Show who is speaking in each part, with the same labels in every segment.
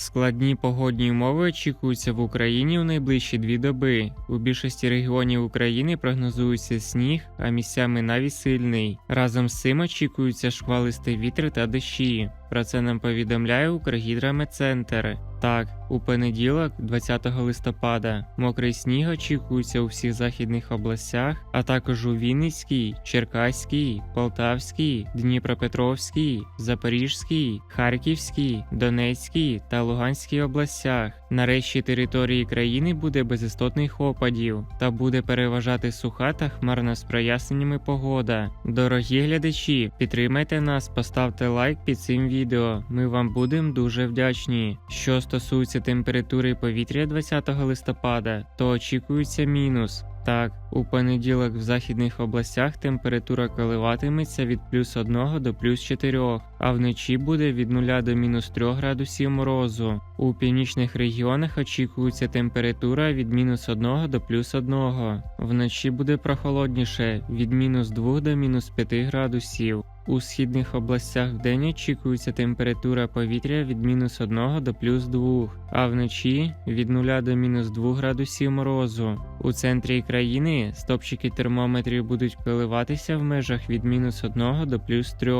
Speaker 1: Складні погодні умови очікуються в Україні у найближчі дві доби. У більшості регіонів України прогнозується сніг, а місцями навіть сильний. Разом з цим очікуються шквалисти вітри та дощі. Про це нам повідомляє Укргідрометцентр. Так, у понеділок, 20 листопада, мокрий сніг очікується у всіх західних областях, а також у Вінницькій, Черкаській, Полтавській, Дніпропетровській, Запорізькій, Харківській, Донецькій та Луганській областях. Нарешті території країни буде без істотних опадів та буде переважати суха та хмарна з проясненнями погода. Дорогі глядачі, підтримайте нас, поставте лайк під цим відео. Ми вам будемо дуже вдячні. Що стосується температури повітря 20 листопада, то очікується мінус. Так, у понеділок в західних областях температура коливатиметься від плюс 1 до плюс 4, а вночі буде від 0 до мінус 3 градусів морозу. У північних регіонах очікується температура від мінус 1 до плюс 1. Вночі буде прохолодніше від мінус 2 до мінус 5 градусів. У східних областях вдень очікується температура повітря від мінус 1 до плюс 2, а вночі від 0 до мінус 2 градусів морозу. У центрі країни стопчики термометрів будуть коливатися в межах від мінус 1 до плюс 3,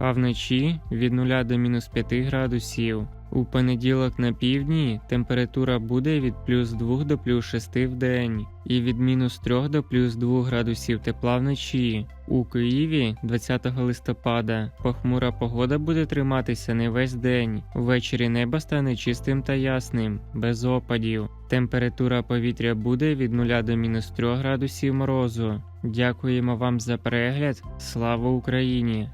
Speaker 1: а вночі від 0 до мінус 5 градусів. У понеділок на півдні температура буде від плюс 2 до плюс 6 в день і від мінус 3 до плюс 2 градусів тепла вночі. У Києві 20 листопада похмура погода буде триматися не весь день. Ввечері небо стане чистим та ясним, без опадів. Температура повітря буде від 0 до мінус 3 градусів морозу. Дякуємо вам за перегляд. Слава Україні!